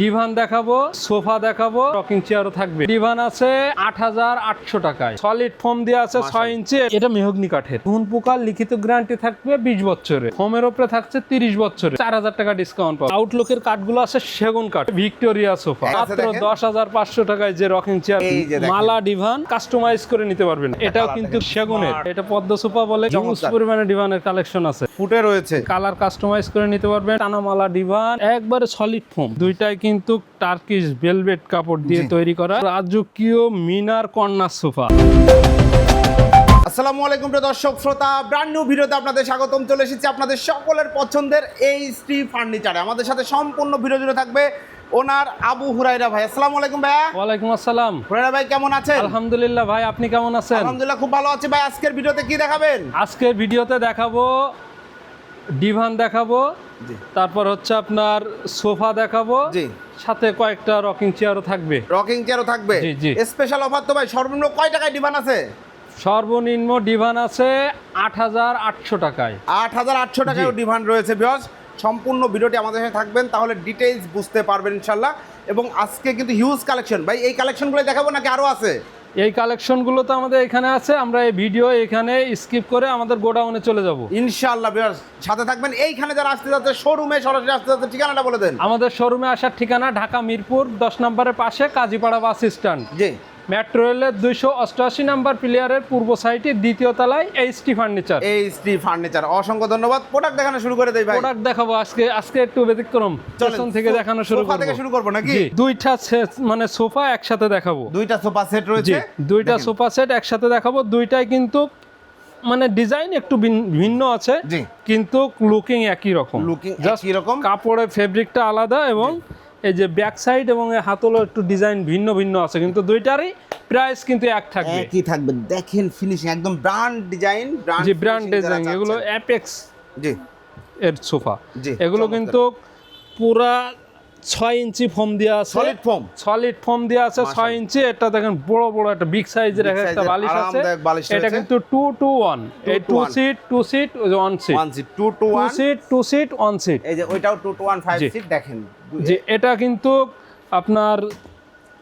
Divan দেখাবো sofa দেখাবো rocking চেয়ারও থাকবে। ডিভান আছে আট হাজার আটশো টাকায়। সলিড ফোম দিয়ে আছে ছয় ইঞ্চি। এটা মেহগনি কাঠের। ঘুন পোকার লিখিত গ্যারান্টি থাকবে বিশ বছরে ফোমের উপরে থাকছে তিরিশ বছরে চার হাজার টাকা ডিসকাউন্ট পাবে। আউটলুকের কাঠগুলো আছে সেগুন কাঠ। Victoria sofa. আছে মাত্র দশ হাজার পাঁচশো টাকায় যে রকিং চেয়ার। মালা ডিভান কাস্টমাইজ করে নিতে পারবেন। এটাও কিন্তু সেগুনের। এটা পদ্ম সোফা বলে হিউজ পরিমাণে ডিভানের কালেকশন আছে। ফুটে রয়েছে। কালার কাস্টমাইজ করে নিতে পারবেন। টানামালা ডিভান। একবারে সলিড ফোম দুইটাই কিন্তু টার্কিশ ভেলভেট কাপড় দিয়ে তৈরি করা রাজকীয় মিনার কর্নার সোফা। আসসালামু আলাইকুম প্রিয় দর্শক শ্রোতা ব্র্যান্ড নিউ ভিডিওতে আপনাদের স্বাগতম। চলে এসেছি আপনাদের সকলের পছন্দের এই স্ত্রী ফার্নিচারে আমাদের সাথে সম্পূর্ণ ভিডিও জুড়ে থাকবে ওনার আবু হুরাইরা ভাই। আসসালামু আলাইকুম ভাইয়া। ওয়ালাইকুম আসসালাম। হুরাইরা ভাই কেমন আছেন? আলহামদুলিল্লাহ ভাই আপনি কেমন আছেন? আলহামদুলিল্লাহ খুব ভালো আছি ভাই। আজকের ভিডিওতে কি দেখাবেন? আজকের ভিডিওতে দেখাবো ডিভান দেখাবো তারপর হচ্ছে আপনার সোফা দেখাবো জি। সাথে কয়েকটা রকিং চেয়ারও থাকবে। রকিং চেয়ারও থাকবে? জি, জি। স্পেশাল অফার তো ভাই সর্বনিম্ন কয় টাকায় ডিমান্ড আছে? সর্বনিম্ন ডিভান আছে আট হাজার আটশো টাকায়। আট হাজার আটশো টাকায় ডিমান্ড রয়েছে বিকজ সম্পূর্ণ ভিডিওটি আমাদের সাথে থাকবেন তাহলে ডিটেইলস বুঝতে পারবেন ইনশাল্লাহ এবং আজকে কিন্তু হিউজ কালেকশন। ভাই এই কালেকশনগুলো দেখাবো নাকি আরও আছে? এই কালেকশনগুলো তো আমাদের এখানে আছে আমরা এই ভিডিও এখানে স্কিপ করে আমাদের গোডাউনে চলে যাব। ইনশাআল্লাহ সাথে থাকবেন। এইখানে যারা আসতে যাচ্ছে শোরুমে সরাসরি আসতে যাচ্ছে ঠিকানাটা বলে দেন। আমাদের শোরুমে আসার ঠিকানা ঢাকা মিরপুর দশ নম্বরের পাশে কাজীপাড়া বাস স্ট্যান্ড জি। মেট্রো রেলের দুইশো অষ্টআশি নাম্বার প্লেয়ারের পূর্ব সাইটে দ্বিতীয় তলায় এইচটি ফার্নিচার। এই স্ত্রী ফার্নিচার। অসংখ্য ধন্যবাদ। প্রোডাক্ট দেখানো শুরু করে দেই ভাই। প্রোডাক্ট দেখাবো আজকে আজকে একটু ব্যতিক্রম। পেছন থেকে দেখানো শুরু সোফা থেকে করব। শুরু করব নাকি? দুইটা মানে সোফা একসাথে দেখাবো। দুইটা সোফা সেট রয়েছে? দুইটা সোফা সেট একসাথে দেখাবো। দুইটাই কিন্তু মানে ডিজাইন একটু ভিন- ভিন্ন আছে কিন্তু লুকিং একই রকম। লুকিং একই রকম। কাপড়ের ফেব্রিকটা আলাদা এবং এই যে ব্যাক সাইড এবং এই হাতলও একটু ডিজাইন ভিন্ন ভিন্ন আছে কিন্তু দুইটারই প্রাইস কিন্তু এক থাকবে। একই থাকবে। দেখেন ফিনিশিং একদম ব্র্যান্ড ডিজাইন ব্র্যান্ড যে ব্র্যান্ড ডিজাইন এগুলো অ্যাপেক্স জি। এর সোফা জি, এগুলো কিন্তু পুরা ছয় ইঞ্চি ফোম দেওয়া আছে। সলিড ফোম সলিড ফোম দেওয়া আছে ছয় ইঞ্চি। এটা দেখেন বড় বড় একটা বিগ সাইজের একটা বালিশ আছে। এটা কিন্তু টু টু ওয়ান এই two seat two seat one seat one seat two two one seat two seat one seat এই যে ওইটাও two two one five seat দেখেন। যে এটা কিন্তু আপনার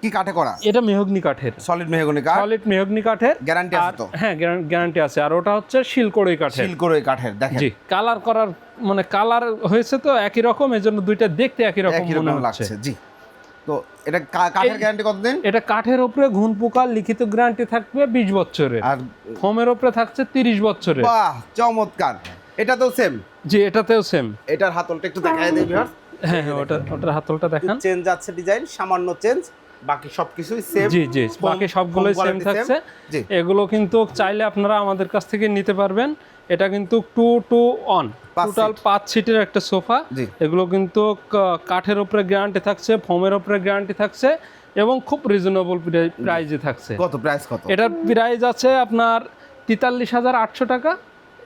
কি কাঠে করা? এটা মেহগনি কাঠের। সলিড মেহগনি কাঠ? সলিড মেহগনি কাঠের। Guarantee আছে তো? হ্যাঁ গ্যারান্টি আছে। আর ওটা হচ্ছে শিলকড়ই কাঠের। করে কাঠের দেখেন। জি। কালার করার মানে কালার হয়েছে তো একই রকম এই জন্য দুইটা দেখতে একই রকম মনে হচ্ছে। জি। তো এটা কাঠের গ্যারান্টি কতদিন? এটা কাঠের উপরে ঘুন পোকার লিখিত গ্যারান্টি থাকবে বিশ বছরের। আর ফোমের উপরে থাকছে তিরিশ বছরের। বাহ চমৎকার। এটা তো সেম জি এটাতেও সেম এটার হাতলটা একটু দেখাই দেই ভিউয়ার্স হ্যাঁ হ্যাঁ ওটা ওটার হাতলটা দেখান। চেঞ্জ আছে ডিজাইন সামান্য চেঞ্জ বাকি সবকিছুই সেম জি জি বাকি সবগুলোই সেম থাকছে। এগুলো কিন্তু চাইলে আপনারা আমাদের কাছ থেকে নিতে পারবেন। এটা কিন্তু টু টু অন টোটাল পাঁচ সিটের একটা সোফা। এগুলো কিন্তু কাঠের উপরে গ্যারান্টি থাকছে ফোমের উপরে গ্যারান্টি থাকছে এবং খুব রিজনেবল প্রাইজে থাকছে। কত প্রাইস কত? এটার প্রাইস আছে আপনার তেতাল্লিশ হাজার আটশো টাকা।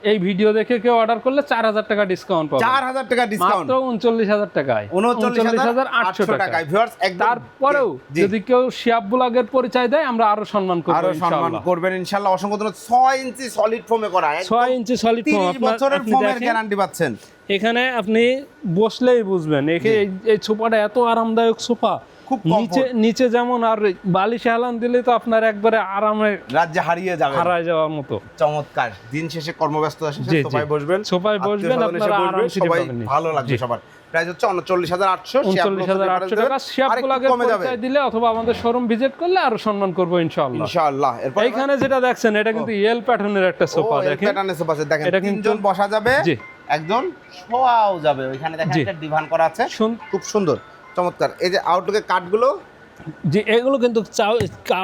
এই ভিডিও দেখে কেউ অর্ডার করলে চার হাজার টাকা ডিসকাউন্ট পাবে। চার হাজার টাকা ডিসকাউন্ট মাত্র উনচল্লিশ হাজার টাকায়। উনচল্লিশ হাজার আটশো টাকা টাকায়। ভিউয়ার্স একদম তারপরেও যদি কেউ শিয়াব ব্লগের পরিচয় দেয় আমরা আরও সম্মান করব আরও সম্মান করবেন ইনশাআল্লাহ। অসংখ্য ধন্যবাদ। ছয় ইঞ্চি সলিড ফোমে করা। ছয় ইঞ্চি সলিড ফোম তিরিশ বছরের ফোমের গ্যারান্টি পাচ্ছেন। এখানে আপনি বসলেই বুঝবেন। এই- এই সোফাটা এত আরামদায়ক সোফা খুব নিচে নিচে যেমন আর বালিশে হেলান দিলে তো আপনার একবারে আরামে রাজ্যে হারিয়ে যাবে। হারায় যাওয়ার মতো। চমৎকার। দিন শেষে কর্মব্যস্ত শেষে সোফায় বসবেন। সোফায় বসবেন আপনারা আরাম সবাই ভালো লাগবে সবার। প্রাইস হচ্ছে উনচল্লিশ হাজার আটশো উনচল্লিশ হাজার আটশো টাকা। পরিচয় দিলে অথবা আমাদের শোরুম ভিজিট করলে আরও সম্মান করব ইনশাআল্লাহ। ইনশাআল্লাহ। এরপর এইখানে যেটা দেখছেন এটা কিন্তু ইয়েল প্যাটার্নের একটা সোফা দেখেন। সোফা দেখেন তিনজন বসা যাবে। একজন শোয়াও যাবে। ওইখানে দেখেন একটা ডিভান করা আছে। খুব সুন্দর। চমৎকার। এই যে আউটলুকের কাঠগুলো? যে এগুলো কিন্তু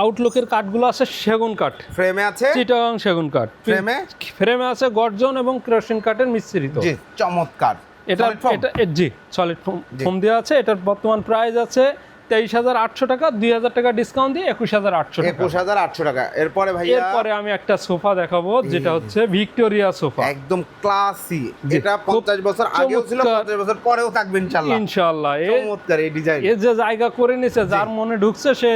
আউটলুকের কাঠগুলো আছে সেগুন কাঠ। ফ্রেমে আছে? চিটাং সেগুন কাঠ। ফ্রেমে ফ্রেমে আছে গর্জন এবং ক্রেশন কাঠের মিশ্রিত। জি চমৎকার। এটা এটা জি সলিড। ফোম দেওয়া আছে এটার বর্তমান প্রাইস আছে তেইশ হাজার আটশো টাকা দুই হাজার টাকা ডিসকাউন্ট দিয়ে একুশ হাজার আটশো একুশ হাজার আটশো টাকা। এরপরে ভাইয়া এরপরে আমি একটা সোফা দেখাবো যেটা হচ্ছে ভিক্টোরিয়া সোফা। একদম ক্লাসি এটা পঞ্চাশ বছর আগেও ছিল পঞ্চাশ বছর পরেও থাকবে ইনশাল্লাহ ইনশাল্লাহ চমৎকার এই ডিজাইন এ যে জায়গা করে নিছে যার মনে ঢুকছে সে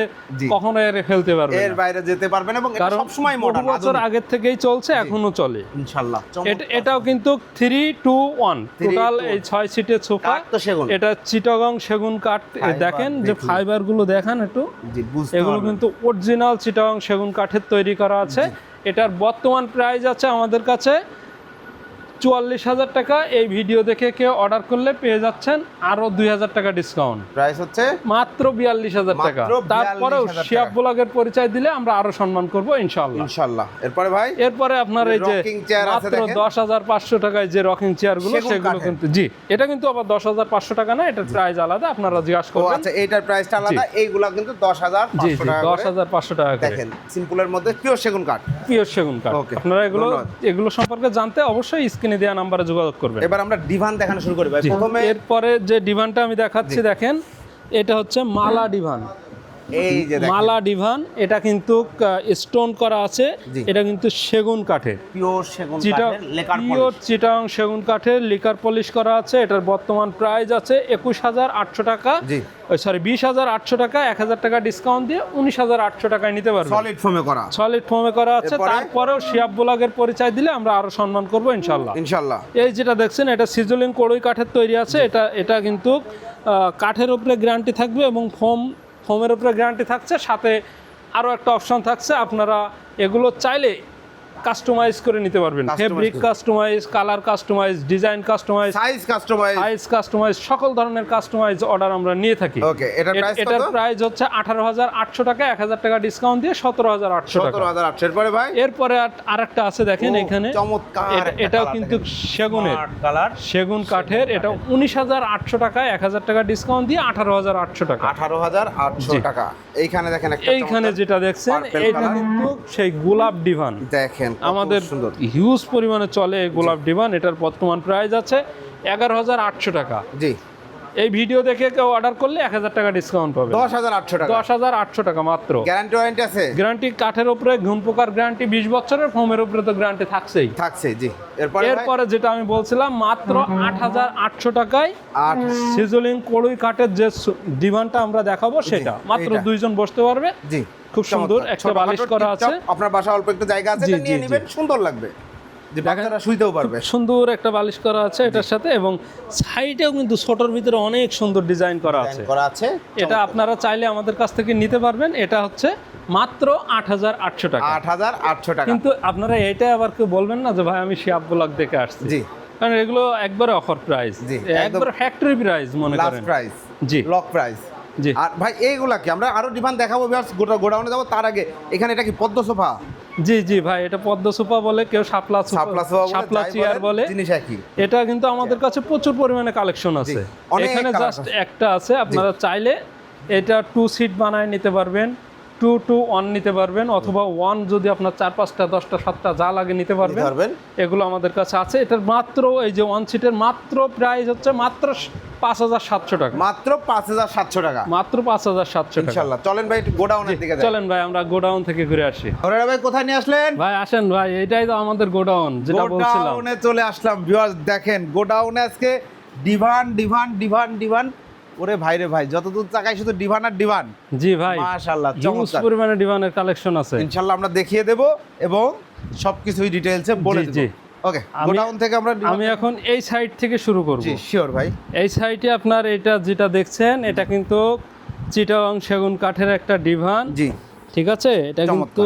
কখনো এর ফেলতে পারবে এর বাইরে যেতে পারবেন এবং এটা কারণ সবসময় বহু মডার্ন বছর আগের থেকেই চলছে এখনও চলে। ইনশাল্লাহ এটা- এটাও কিন্তু থ্রি টু ওয়ান টোটাল এই ছয় সিটের সোফা এটা চিটাগং সেগুন কাঠ। দেখেন যে। ফাইবারগুলো দেখান একটু। এগুলো কিন্তু অরিজিনাল চিটাং সেগুন কাঠের তৈরি করা আছে। এটার বর্তমান প্রাইস আছে আমাদের কাছে চুয়াল্লিশ হাজার টাকা এই ভিডিও দেখে কেউ অর্ডার করলে পেয়ে যাচ্ছেন আরও দুই হাজার টাকা ডিসকাউন্ট প্রাইস হচ্ছে মাত্র বিয়াল্লিশ হাজার টাকা। তারপরেও শিয়াব ব্লগের পরিচয় দিলে আমরা আরও সম্মান করব ইনশাল্লাহ ইনশাল্লাহ এরপরে ভাই? এরপরে আপনার এই যে মাত্র দশ হাজার পাঁচশো টাকায় যে রকিং চেয়ারগুলো সেগুলো কিন্তু জি এটা কিন্তু আবার দশ হাজার পাঁচশো টাকা না এটার প্রাইস আলাদা আপনারা জিজ্ঞাসা করবেন। আচ্ছা এইটার প্রাইসটা আলাদা এইগুলা কিন্তু দশ হাজার জি জি দশ হাজার পাঁচশো টাকা দেখেন সিম্পলের মধ্যে পিওর সেগুন কাঠ। পিওর সেগুন কাঠ। আপনারা এগুলো এগুলো সম্পর্কে জানতে অবশ্যই স্ক্রিনে দেওয়া নাম্বারে যোগাযোগ করবেন। এবার আমরা ডিভান দেখানো শুরু করি ভাই। প্রথমে এরপরে যে ডিভানটা আমি দেখাচ্ছি দেখেন এটা হচ্ছে মালা ডিভান। এই যে মালা ডিভান এটা কিন্তু স্টোন করা আছে। এটা কিন্তু সেগুন কাঠের। পিওর সেগুন চিটা কাঠের পিওর চিটাং সেগুন কাঠের লিকার পলিশ করা আছে। এটার বর্তমান প্রাইস আছে একুশ হাজার আটশো টাকা। সরি বিশ হাজার আটশো টাকা এক হাজার টাকা ডিসকাউন্ট দিয়ে উনিশ হাজার আটশো টাকায় নিতে পারবেন। সলিড ফোমে করা। সলিড ফর্মে করা আছে। তারপরেও শিয়াব ব্লগের পরিচয় দিলে আমরা আরও সম্মান করব ইনশাল্লাহ। ইনশাল্লাহ। এই যেটা দেখছেন এটা সিজলিং কড়ই কাঠের তৈরি আছে। এটা এটা কিন্তু কাঠের উপরে গ্যারান্টি থাকবে এবং ফোম ফোমের উপরে গ্যারান্টি থাকছে সাথে আরও একটা অপশন থাকছে আপনারা এগুলো চাইলে কাস্টমাইজ করে নিতে পারবেন। Fabric customise colour customise design customise size customise size customise সকল ধরনের কাস্টমাইজ অর্ডার আমরা নিয়ে থাকি। ওকে এটার প্রাইস এটার প্রাইস হচ্ছে আঠারো হাজার আটশো টাকা এক হাজার টাকা ডিসকাউন্ট দিয়ে সতেরো হাজার আটশো টাকা। সতেরো হাজার আটশো। এরপরে ভাই? এরপরে আর একটা আছে দেখেন এখানে। চমৎকার এটাও কিন্তু সেগুনের। কালার সেগুন কাঠের। এটা উনিশ হাজার আটশো টাকা এক হাজার টাকা ডিসকাউন্ট দিয়ে আঠারো হাজার আটশো টাকা। আঠারো হাজার আটশো জি। টাকা। এইখানে দেখেন একটা এইখানে যেটা দেখছেন এটা কিন্তু সেই গোলাপ ডিভান দেখেন। কত আমাদের হিউজ পরিমাণে চলে গোলাপ ডিমান্ড এটার বর্তমান প্রাইস আছে এগারো হাজার আটশো টাকা। জি। এই ভিডিও দেখে কেউ অর্ডার করলে এক হাজার টাকা ডিসকাউন্ট পাবে। দশ হাজার আটশো টাকা। দশ হাজার আটশো টাকা মাত্র। গ্যারান্টি ওয়ারেন্টি আছে? গ্যারান্টি কাঠের উপরে ঘুম পোকার গ্যারান্টি বিশ বছরের ফোমের উপরে তো গ্যারান্টি থাকছেই। থাকছে জি। এরপরে এরপরে যেটা আমি বলছিলাম মাত্র আট হাজার আটশো টাকায় আট সিজলিং কড়ুই কাঠের যে ডিভানটা আমরা দেখাবো সেটা। মাত্র দুইজন বসতে পারবে। জি খুব সুন্দর। একটা বালিশ করা আছে। আপনার বাসা অল্প একটু জায়গা আছে নিয়ে নেবেন সুন্দর লাগবে। যে বাচ্চারা শুইতেও পারবে। সুন্দর একটা বালিশ করা আছে এটার সাথে এবং সাইডেও কিন্তু ছোটর ভিতরে অনেক সুন্দর ডিজাইন করা আছে। করা আছে এটা আপনারা চাইলে আমাদের কাছ থেকে নিতে পারবেন। এটা হচ্ছে মাত্র আট হাজার আটশো টাকা। আট হাজার আটশো টাকা। কিন্তু আপনারা এটাই আবার কেউ বলবেন না যে ভাই আমি শিয়াব ব্লগ দেখে আসছি। জি। কারণ এগুলো একবারে অফার প্রাইস। জি, একবার ফ্যাক্টরি প্রাইস মনে করেন। প্রাইস জি। লক প্রাইস জি। আর ভাই এইগুলা কি? আমরা আরও ডিমান্ড দেখাবো গোডাউনে যাব তার আগে। এখানে এটা কি পদ্ম সোফা? জি জি ভাই এটা পদ্ম সুপা বলে কেউ শাপলা সাপলা শাপলা চেয়ার বলে। জিনিস একই। এটা কিন্তু আমাদের কাছে প্রচুর পরিমাণে কালেকশন আছে। এখানে জাস্ট একটা আছে আপনারা চাইলে এটা টু সিট বানায় নিতে পারবেন। টু টু ওয়ান নিতে পারবেন অথবা ওয়ান যদি আপনার চার পাঁচটা দশটা সাতটা যা লাগে নিতে পারবেন। এগুলো আমাদের কাছে আছে। এটার মাত্র এই যে ওয়ান সিটের মাত্র প্রাইস হচ্ছে মাত্র পাঁচ হাজার সাতশো টাকা। মাত্র পাঁচ হাজার সাতশো টাকা। মাত্র পাঁচ হাজার সাতশো টাকা। ইনশাল্লাহ। চলেন ভাই গোডাউনের দিকে চলেন ভাই আমরা গোডাউন থেকে ঘুরে আসি। হরেরা ভাই কোথায় নিয়ে আসলেন? ভাই আসেন ভাই এটাই তো আমাদের গোডাউন যেটা বলছিলাম। গোডাউনে চলে আসলাম ভিউয়ার্স দেখেন গোডাউনে আজকে ডিভান ডিভান ডিভান ডিভান ওরে ভাই রে ভাই যতদূর তাকাই শুধু ডিভান আর ডিভান। জি ভাই মাশাআল্লাহ চমৎকার। পরিমাণে ডিভানের কালেকশন আছে। ইনশাআল্লাহ আমরা দেখিয়ে দেব এবং সবকিছুই ডিটেইলসে বলে দেব। ওকে গোডাউন থেকে আমরা আমি এখন এই সাইড থেকে শুরু করব। জি শিওর ভাই। এই সাইডে আপনার এটা যেটা দেখছেন এটা কিন্তু চিটাং সেগুন কাঠের একটা ডিভান। জি। ঠিক আছে? এটা কিন্তু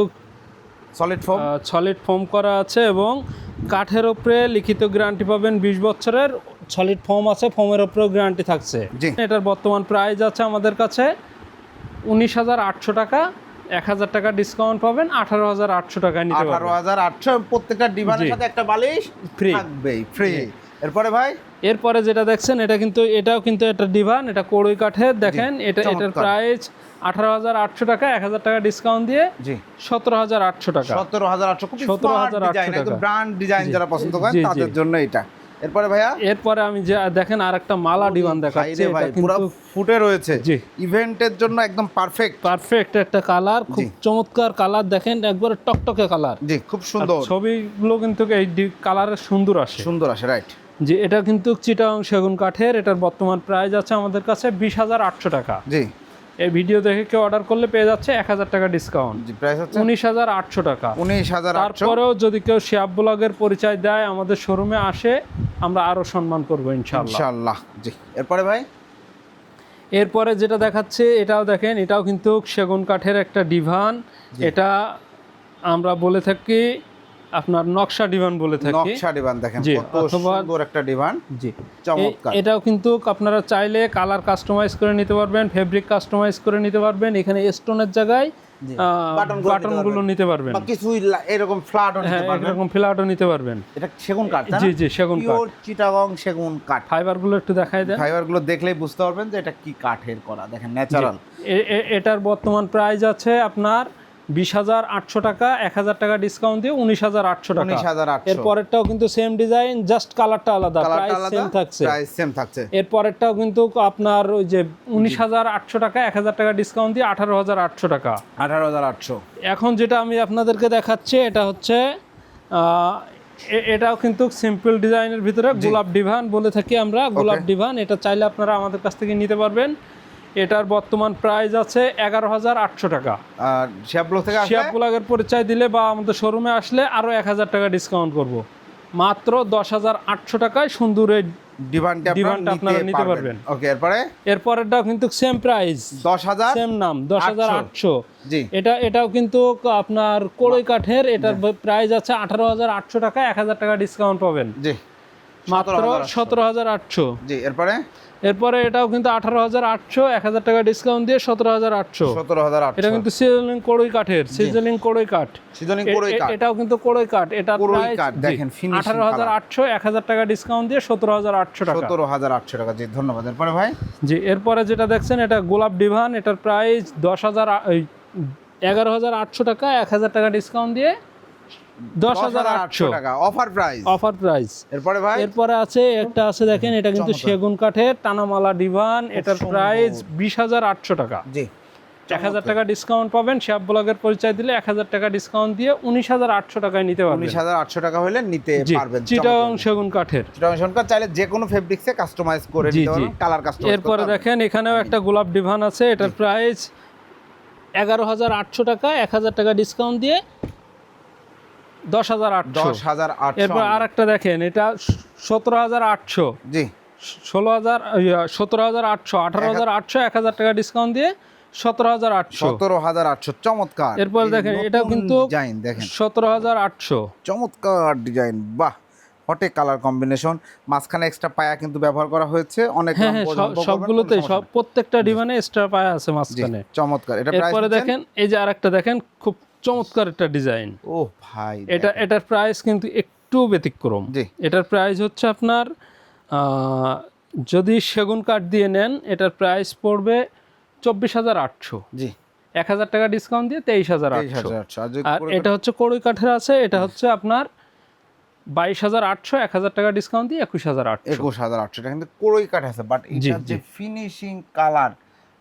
সলিড ফোম সলিড ফোম করা আছে এবং কাঠের উপরে লিখিত গ্যারান্টি পাবেন বিশ বছরের। সলিড ফর্ম আছে ফর্মের উপরেও গ্যারান্টি থাকছে। এটার বর্তমান প্রাইস আছে আমাদের কাছে উনিশ হাজার আটশো টাকা। এক হাজার টাকা ডিসকাউন্ট পাবেন আঠারো হাজার আটশো টাকা নিতে আঠারো হাজার আটশো প্রত্যেকটা ডিভানের। সাথে একটা বালিশ Free। থাকবেই ফ্রি এরপরে ভাই? এরপরে যেটা দেখছেন এটা কিন্তু এটাও কিন্তু একটা ডিভান এটা কড়ই কাঠের। দেখেন এটা এটার। প্রাইস আঠারো হাজার আটশো টাকা এক হাজার টাকা ডিসকাউন্ট দিয়ে জি। সতেরো হাজার আটশো টাকা। সতেরো হাজার আটশো খুব 17,800 ডিজাইন একদম ব্র্যান্ড ডিজাইন যারা পছন্দ করেন জি, জি। তাদের জন্য এটা। এরপরে ভাইয়া? এরপরে আমি যে দেখেন আর একটা মালা ডিভান দেখাচ্ছি ভাই এটা পুরো কিন্তু ফুটে রয়েছে। জি। ইভেন্টের জন্য একদম পারফেক্ট পারফেক্ট একটা কালার খুব চমৎকার কালার দেখেন একবারে টকটকে কালার জি খুব সুন্দর। ছবিগুলো কিন্তু এই কালারের সুন্দর আসে। সুন্দর আসে রাইট যে এটা কিন্তু চিটাং সেগুন কাঠের এটার বর্তমান প্রাইস আছে আমাদের কাছে বিশ হাজার আটশো টাকা। জি। এই ভিডিও দেখে কেউ অর্ডার করলে পেয়ে যাচ্ছে এক হাজার টাকা ডিসকাউন্ট প্রাইস হচ্ছে উনিশ হাজার আটশো টাকা। উনিশ হাজার তারপরেও যদি কেউ শিয়াব ব্লগের পরিচয় দেয় আমাদের শোরুমে আসে আমরা আরও সম্মান করব ইনশাল্লাহ ইনশাআল্লাহ জি। এরপরে ভাই? এরপরে যেটা দেখাচ্ছে এটাও দেখেন এটাও কিন্তু সেগুন কাঠের একটা ডিভান। এটা আমরা বলে থাকি আপনার নকশা ডিভান বলে থাকি। নকশা ডিভান দেখেন কত সুন্দর একটা ডিভান। জি। চমৎকার। এটাও কিন্তু আপনারা চাইলে কালার কাস্টমাইজ করে নিতে পারবেন ফেব্রিক কাস্টমাইজ করে নিতে পারবেন এখানে স্টোনের জায়গায় বাটনগুলো নিতে পারবেন। কিছুই এরকম ফ্ল্যাট হ্যাঁ নিতে পারবেন। এরকম ফ্ল্যাটও নিতে পারবেন। এটা সেগুন কাঠ জি জি সেগুন কাঠ। চিটাগং সেগুন কাঠ। ফাইবারগুলো একটু দেখাই দেন। ফাইবারগুলো দেখলেই বুঝতে পারবেন যে এটা কি কাঠের করা। দেখেন ন্যাচারাল এটার বর্তমান প্রাইস আছে আপনার বিশ হাজার আটশো টাকা এক হাজার টাকা ডিসকাউন্ট দিয়ে উনিশ হাজার আটশো টাকা। উনিশ হাজার আটশো। এর পরেরটাও কিন্তু সেম ডিজাইন জাস্ট কালারটা আলাদা প্রাইস সেম থাকছে। প্রাইস সেম থাকছে। এর পরেরটাও কিন্তু আপনার ওই যে উনিশ হাজার আটশো টাকা এক হাজার টাকা ডিসকাউন্ট দিয়ে আঠারো হাজার আটশো টাকা। আঠারো হাজার আটশো। এখন যেটা আমি আপনাদেরকে দেখাচ্ছি এটা হচ্ছে এটাও কিন্তু সিম্পল ডিজাইনের ভিতরে গোলাপ ডিভান বলে থাকি আমরা। গোলাপ ডিভান এটা চাইলে আপনারা আমাদের কাছ থেকে নিতে পারবেন। এটার বর্তমান প্রাইস আছে এগারো হাজার আটশো টাকা। আর শিয়াবলক থেকে ব্লগের পরিচয় দিলে বা আমাদের শোরুমে আসলে আরও এক হাজার টাকা ডিসকাউন্ট করব। মাত্র দশ হাজার আটশো টাকায় সুন্দর এই ডিভানটা ডিভানটা আপনারা নিতে পারবেন। পারবেন। ওকে এরপরে? এরপরেরটাও কিন্তু সেম প্রাইস দশ হাজার? সেম নাম দশ হাজার আটশো। জি। এটা এটাও কিন্তু আপনার কড়ই কাঠের এটার প্রাইস আছে আঠারো হাজার আটশো টাকা এক হাজার টাকা ডিসকাউন্ট পাবেন। জি। মাত্র সতেরো হাজার আটশো। জি এরপরে? এরপরে এটাও কিন্তু আঠারো হাজার আটশো এক হাজার টাকা ডিসকাউন্ট দিয়ে সতেরো হাজার আটশো। সতেরো হাজার এটা কিন্তু সিজলিং কড়ই কাঠের সিজলিং কড়ই কাঠ। সিজনিং এ- কাঠ। এটাও কিন্তু কড়ই কাঠ। এটা কড়ই কাঠ, দেখেন, finishing আঠারো হাজার আটশো এক হাজার টাকা ডিসকাউন্ট দিয়ে সতেরো হাজার আটশো টাকা। সতেরো হাজার আটশো টাকা জি ধন্যবাদ। এরপরে ভাই? জি এরপরে যেটা দেখছেন এটা গোলাপ ডিভান এটার প্রাইস দশ হাজার এগারো হাজার আটশো টাকা এক হাজার টাকা ডিসকাউন্ট দিয়ে দশ হাজার আটশো। টাকা। অফার প্রাইস অফার প্রাইস এরপরে ভাই? এরপরে আছে একটা আছে দেখেন এটা কিন্তু সেগুন কাঠের টানামালা ডিভান এটার প্রাইস বিশ হাজার আটশো টাকা। জি। এক হাজার টাকা ডিসকাউন্ট পাবেন শ্যাপ ব্লগের পরিচয় দিলে এক হাজার টাকা ডিসকাউন্ট দিয়ে উনিশ হাজার আটশো টাকায় নিতে পারবেন। উনিশ হাজার আটশো টাকা হলে নিতে পারবেন। চিটাং সেগুন কাঠের। চিটাং সরকার চাইলে যে কোনো ফেব্রিক্সে কাস্টমাইজ করে নিতে পারবেন কালার কাস্টমাইজ এরপরে দেখেন এখানেও একটা গোলাপ ডিভান আছে এটার প্রাইস এগারো হাজার আটশো টাকা এক হাজার টাকা ডিসকাউন্ট দিয়ে দশ হাজার আটশো। দশ হাজার আটশো। এরপর আর একটা দেখেন এটা সতেরো হাজার আটশো। জি। ষোলো হাজার সতেরো হাজার আটশো আঠারো হাজার আটশো এক হাজার টাকা ডিসকাউন্ট দিয়ে সতেরো হাজার আটশো। সতেরো হাজার আটশো চমৎকার। এরপর দেখেন, এটাও কিন্তু- ডিজাইন দেখেন। সতেরো হাজার আটশো। চমৎকার ডিজাইন বাহ! হটে কালার কম্বিনেশন মাঝখানে এক্সট্রা পায়া কিন্তু ব্যবহার করা হয়েছে অনেক হ্যাঁ হ্যাঁ সব- সবগুলোতে প্রত্যেকটা ডিভানে এক্সট্রা পায়া আছে মাঝখানে। চমৎকার। এটা এরপরে দেখেন এই যে আরেকটা দেখেন খুব চমৎকার একটা ডিজাইন। ও ভাই এটা এটার প্রাইস কিন্তু একটু ব্যতিক্রম। জি। এটার প্রাইস হচ্ছে আপনার যদি সেগুন কাঠ দিয়ে নেন এটার প্রাইস পড়বে চব্বিশ হাজার আটশো। জি। এক হাজার টাকা ডিসকাউন্ট দিয়ে তেইশ হাজার আর এটা হচ্ছে কড়ই কাঠের আছে এটা হচ্ছে আপনার বাইশ হাজার আটশো এক হাজার টাকা ডিসকাউন্ট দিয়ে একুশ হাজার আটশো। একুশ হাজার আটশো টাকা কিন্তু কোড়ই কাঠ আছে বাট এটার যে ফিনিশিং কালার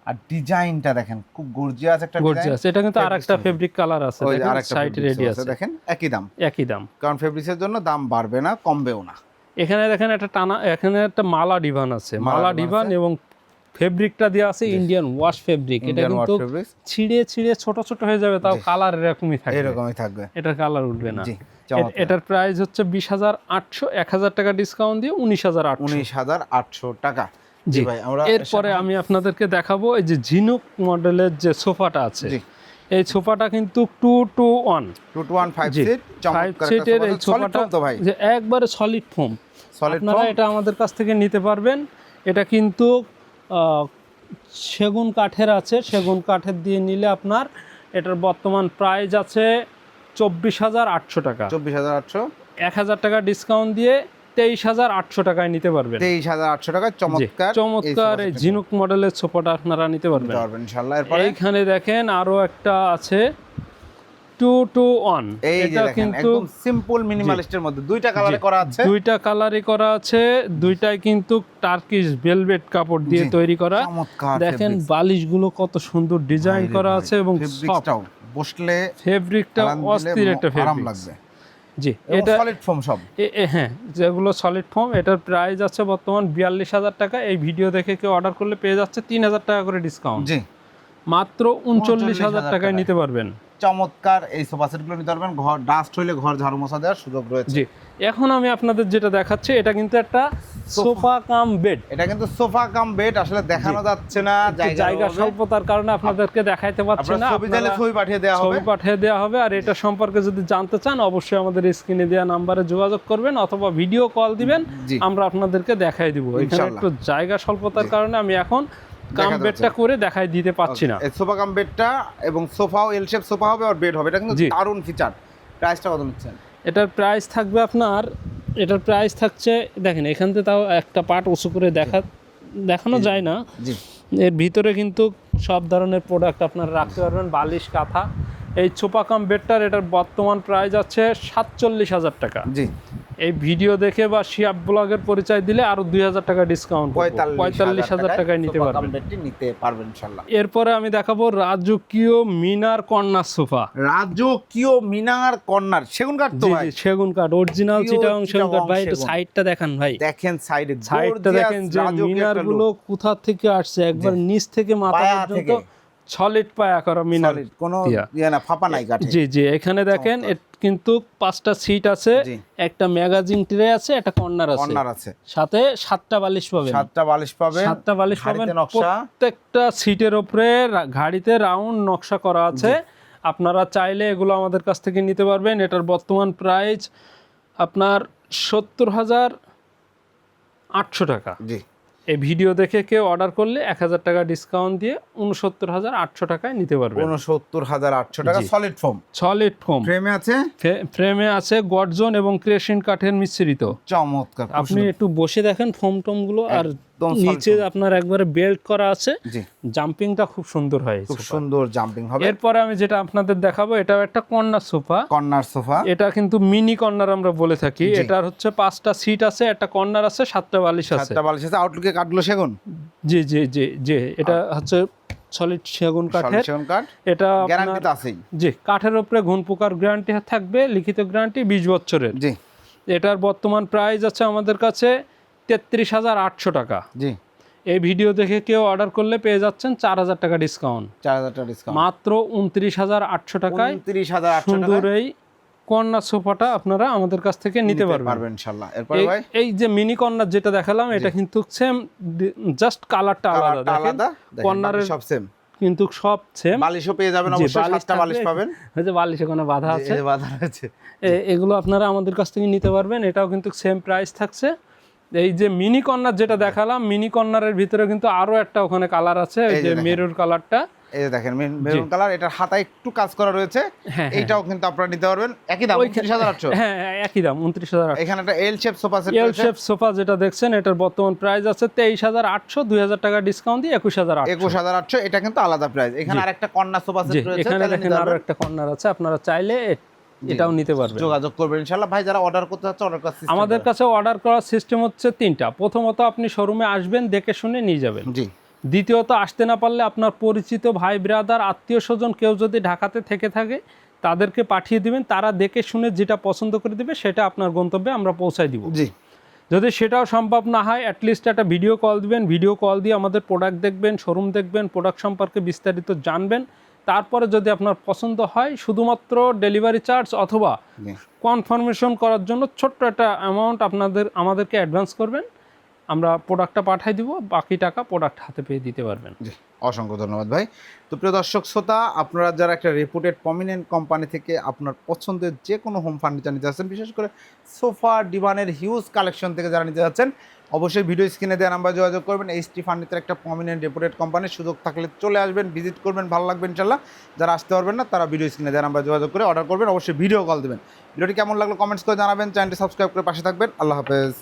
আর ডিজাইনটা দেখেন খুব গর্জিয়াস একটা গর্জিয়াস এটা কিন্তু আর একটা ফেব্রিক কালার আছে ওই দেখেন আরেকটা সাইড রেডি আছে। দেখেন একই দাম। একই দাম। কারণ ফেব্রিক্সের জন্য দাম বাড়বে না কমবেও না। এখানে দেখেন একটা টানা এখানে একটা মালা ডিভান আছে। মালা ডিভান এবং ফেব্রিকটা দেওয়া আছে ইন্ডিয়ান ওয়াশ ফেব্রিক এটা কিন্তু ছিঁড়ে ছিঁড়ে ছোট ছোট হয়ে যাবে তাও কালার এরকমই থাকবে। এরকমই থাকবে। এটার কালার উঠবে না। এটার প্রাইস হচ্ছে বিশ হাজার আটশো এক হাজার টাকা ডিসকাউন্ট দিয়ে উনিশ হাজার উনিশ হাজার আটশো টাকা। জি। ভাই আমরা এরপরে আমি আপনাদেরকে দেখাবো এই যে ঝিনুক মডেলের যে সোফাটা আছে। এই সোফাটা কিন্তু two two one. Two two one five seat five সিটের এই সোফাটা যে একবারে সলিড ফোম আপনারা এটা আমাদের কাছ থেকে নিতে পারবেন। এটা কিন্তু সেগুন কাঠের আছে। সেগুন কাঠের দিয়ে নিলে আপনার এটার বর্তমান প্রাইস আছে চব্বিশ হাজার আটশো টাকা। চব্বিশ হাজার আটশো। এক হাজার টাকা ডিসকাউন্ট দিয়ে তেইশ হাজার আটশো টাকায় নিতে পারবেন। তেইশ হাজার আটশো টাকা চমৎকার চমৎকার এই ঝিনুক মডেলের সোফাটা আপনারা নিতে পারবেন। ইনশাল্লাহ এইখানে দেখেন আরও একটা আছে টু টু ওয়ান। এটা কিন্তু সিম্পল মিনিমালিস্টের মধ্যে। দুইটা কালারে করা আছে। দুইটা কালারই করা আছে দুইটাই কিন্তু টার্কিশ ভেলভেট কাপড় দিয়ে তৈরি করা। দেখেন বালিশগুলো কত সুন্দর ডিজাইন করা আছে এবং বসলে ফেব্রিকটা অস্থির একটা ফেব্রিক লাগবে। জি এটা সলিড ফর্ম সব। হ্যাঁ যেগুলো সলিড ফর্ম এটার প্রাইস আছে বর্তমান বিয়াল্লিশ হাজার টাকা। এই ভিডিও দেখে কেউ অর্ডার করলে পেয়ে যাচ্ছে তিন হাজার টাকা করে ডিসকাউন্ট জি। মাত্র উনচল্লিশ হাজার 39,000 টাকায়। টাকায়। নিতে পারবেন। চমৎকার এই সোফা সেটগুলো নিতে পারবেন। ঘর ডাস্ট হইলে ঘর ঝাড়ু মশা দেওয়ার সুযোগ রয়েছে। জি এখন আমি আপনাদের যেটা দেখাচ্ছি এটা কিন্তু একটা সোফা কাম বেড এটা কিন্তু সোফা কাম বেড আসলে দেখানো যাচ্ছে না জায়গা স্বল্পতার কারণে আপনাদেরকে দেখাইতে পারছি না ছবি চাইলে ছবি পাঠিয়ে দেওয়া হবে। ছবি পাঠিয়ে দেওয়া হবে আর এটা সম্পর্কে যদি জানতে চান অবশ্যই আমাদের স্ক্রিনে দেওয়া নাম্বারে যোগাযোগ করবেন অথবা ভিডিও কল দিবেন আমরা আপনাদেরকে দেখাই দিব। এখানে একটু জায়গা স্বল্পতার কারণে আমি এখন কাম বেডটা করে দেখাই দিতে পারছি না। এই সোফা কাম বেডটা এবং সোফাও এল শেপ সোফা হবে আর বেড হবে। এটা কিন্তু দারুণ ফিচার প্রাইসটা কত নিচ্ছেন? এটার প্রাইস থাকবে আপনার এটার প্রাইস থাকছে দেখেন এখান থেকে তাও একটা পার্ট উঁচু করে দেখা দেখানো যায় না। এর ভিতরে কিন্তু সব ধরনের প্রোডাক্ট আপনারা রাখতে পারবেন বালিশ কাঁথা। এই ছোপাকাম বেডটার এটার বর্তমান প্রাইস আছে সাতচল্লিশ হাজার টাকা। জি। এই ভিডিও দেখে বা শিয়াব ব্লগের পরিচয় দিলে আরও দুই হাজার টাকা ডিসকাউন্ট পঁয়তাল্লিশ হাজার টাকায় নিতে পারবেন। নিতে পারবেন ইনশাল্লাহ। এরপরে আমি দেখাবো রাজকীয় মিনার কর্নার সোফা। রাজকীয় মিনার কর্নার সেগুন কাঠ তো ভাই। সেগুন কাঠ অরিজিনাল চিটাং সেগুন কাঠ। ভাই একটু। সাইডটা দেখান ভাই। দেখেন সাইডে সাইডটা দেখেন যে মিনারগুলো কোথা থেকে আসছে? একবার নিচ থেকে মাথা পর্যন্ত। সলিড পায়া করা মিনার। কোনো। ইয়ে। না ফাঁপা নাই কাঠে। জি জি এখানে দেখেন কিন্তু পাঁচটা সিট আছে একটা ম্যাগাজিন ট্রে আছে একটা কর্নার আছে। কর্নার আছে। সাথে সাতটা বালিশ পাবেন। সাতটা বালিশ পাবেন সাতটা বালিশ পাবেন। নকশা। প্রত্যেকটা সিটের উপরে ঘাড়িতে রাউন্ড নকশা করা আছে। আপনারা চাইলে এগুলো আমাদের কাছ থেকে নিতে পারবেন। এটার বর্তমান প্রাইস আপনার সত্তর হাজার আটশো টাকা। জি। এই ভিডিও দেখে কেউ অর্ডার করলে এক হাজার টাকা ডিসকাউন্ট দিয়ে উনসত্তর হাজার আটশো টাকায় নিতে পারবে উনসত্তর হাজার আটশো টাকা। সলিড ফোম সলিড ফোম ফ্রেমে আছে? ফ্রেমে আছে গর্জন এবং ক্রেশিন কাঠের মিশ্রিত। চমৎকার আপনি একটু বসে দেখেন ফোম টোমগুলো আর একদম নিচে। আপনার একবারে বেল্ট করা আছে। জাম্পিংটা খুব সুন্দর হয় খুব সুন্দর জাম্পিং হবে। এরপরে আমি যেটা আপনাদের দেখাবো এটাও একটা কর্নার সোফা। Corner sofa. এটা কিন্তু মিনি কর্নার আমরা বলে থাকি। এটার হচ্ছে পাঁচটা সিট আছে একটা কর্নার আছে সাতটা বালিশ আছে। সাতটা বালিশ আছে। আউটলুকে কাটলো সেগুন? জি জি জি জি। এটা হচ্ছে সলিড সেগুন কাঠের। কাঠ। এটা গ্যারান্টি আছেই। জি কাঠের উপরে ঘুন পোকার গ্যারান্টি থাকবে লিখিত গ্যারান্টি বিশ বছরের। জি। এটার বর্তমান প্রাইস আছে আমাদের কাছে তেত্রিশ হাজার আটশো টাকা। জি। এই ভিডিও দেখে কেউ অর্ডার করলে পেয়ে যাচ্ছেন চার হাজার টাকা ডিসকাউন্ট চার হাজার টাকা ডিসকাউন্ট মাত্র উনত্রিশ হাজার আটশো টাকায় উনত্রিশ হাজার আটশো সুন্দর এই কর্নার সোফাটা আপনারা আমাদের কাছ থেকে নিতে পারবেন। ইনশাল্লাহ এরপরে ভাই? এই যে মিনি কর্নার যেটা দেখালাম এটা কিন্তু সেম জাস্ট কালারটা আলাদা। দেখেন কর্নারের সব সেম কিন্তু সব সেম বালিশও পেয়ে যাবেন অবশ্যই সাতটা বালিশ পাবেন। ওই যে বালিশে কোনো বাধা আছে? এই বাধা আছে। এগুলো আপনারা আমাদের কাছ থেকে নিতে পারবেন। এটাও কিন্তু সেম প্রাইস থাকছে। এই যে মিনি কর্নার যেটা দেখালাম মিনি কর্নারের ভিতরে কিন্তু আরও একটা ওখানে কালার আছে ওই এই যে মেরুর কালারটা এই যে দেখেন মেরুন কালার এটার হাতায় একটু কাজ করা রয়েছে। হ্যাঁ, হ্যাঁ। এইটাও কিন্তু আপনারা নিতে পারবেন। একই দাম ওইখানে- উনত্রিশ হাজার আটশো। হ্যাঁ হ্যাঁ, একই দাম উনত্রিশ হাজার এখানে একটা L shape sofa set L shape sofa যেটা দেখছেন এটার বর্তমান প্রাইস আছে তেইশ হাজার আটশো দুই হাজার টাকা ডিসকাউন্ট দিয়ে একুশ হাজার আটশো। একুশ হাজার আটশো এটা কিন্তু আলাদা প্রাইস এখানে আরেকটা কর্নার সোফা সেট রয়েছে এখানে দেখেন আরও একটা কর্নার আছে আপনারা চাইলে এটাও নিতে পারবেন। যোগাযোগ করবেন। ইনশাল্লাহ ভাই যারা অর্ডার করতে চাচ্ছে অর্ডার করার আমাদের। কাছে অর্ডার করার সিস্টেম হচ্ছে তিনটা। প্রথমত আপনি শোরুমে আসবেন দেখে শুনে নিয়ে যাবেন। জি। দ্বিতীয়ত আসতে না পারলে আপনার পরিচিত ভাই ব্রাদার আত্মীয় স্বজন কেউ যদি ঢাকাতে থেকে থাকে তাদেরকে পাঠিয়ে দিবেন। তারা দেখে শুনে যেটা পছন্দ করে দিবে সেটা আপনার গন্তব্যে আমরা পৌঁছায় দিব। জি। যদি সেটাও সম্ভব না হয় অ্যাটলিস্ট একটা ভিডিও কল দিবেন। ভিডিও কল দিয়ে আমাদের প্রোডাক্ট দেখবেন শোরুম দেখবেন প্রোডাক্ট সম্পর্কে বিস্তারিত জানবেন। তারপরে যদি আপনার পছন্দ হয় শুধুমাত্র ডেলিভারি চার্জ অথবা কনফার্মেশন করার জন্য ছোট্ট একটা অ্যামাউন্ট আপনাদের আমাদেরকে অ্যাডভান্স করবেন। আমরা প্রোডাক্টটা পাঠিয়ে দিব, বাকি টাকা প্রোডাক্ট হাতে পেয়ে দিতে পারবেন। জি, অসংখ্য ধন্যবাদ ভাই। তো প্রিয় দর্শক, শ্রোতা, আপনারা যারা একটা রেপুটেড প্রমিনেন্ট কোম্পানি থেকে আপনার পছন্দের যে কোনো হোম ফার্নিচার নিতে যাচ্ছেন, বিশেষ করে সোফা ডিভানের হিউজ কালেকশন থেকে যারা নিতে যাচ্ছেন, অবশ্যই ভিডিও স্ক্রিনে দেওয়া নাম্বার যোগাযোগ করবেন। এইচ এইচটি ফার্নিচার একটা প্রমিনেন্ট রেপুটেড কোম্পানির সুযোগ থাকলে চলে আসবেন ভিজিট করবেন, ভালো লাগবে ইনশাল্লাহ যারা আসতে পারবেন না, তারা ভিডিও স্ক্রিনে দেওয়া নাম্বার যোগাযোগ করে অর্ডার করবেন, অবশ্যই ভিডিও কল দেবেন। ভিডিওটি কেমন লাগল কমেন্টস করে জানাবেন চ্যানেলটি সাবস্ক্রাইব করে পাশে থাকবেন। আল্লাহ হাফেজ।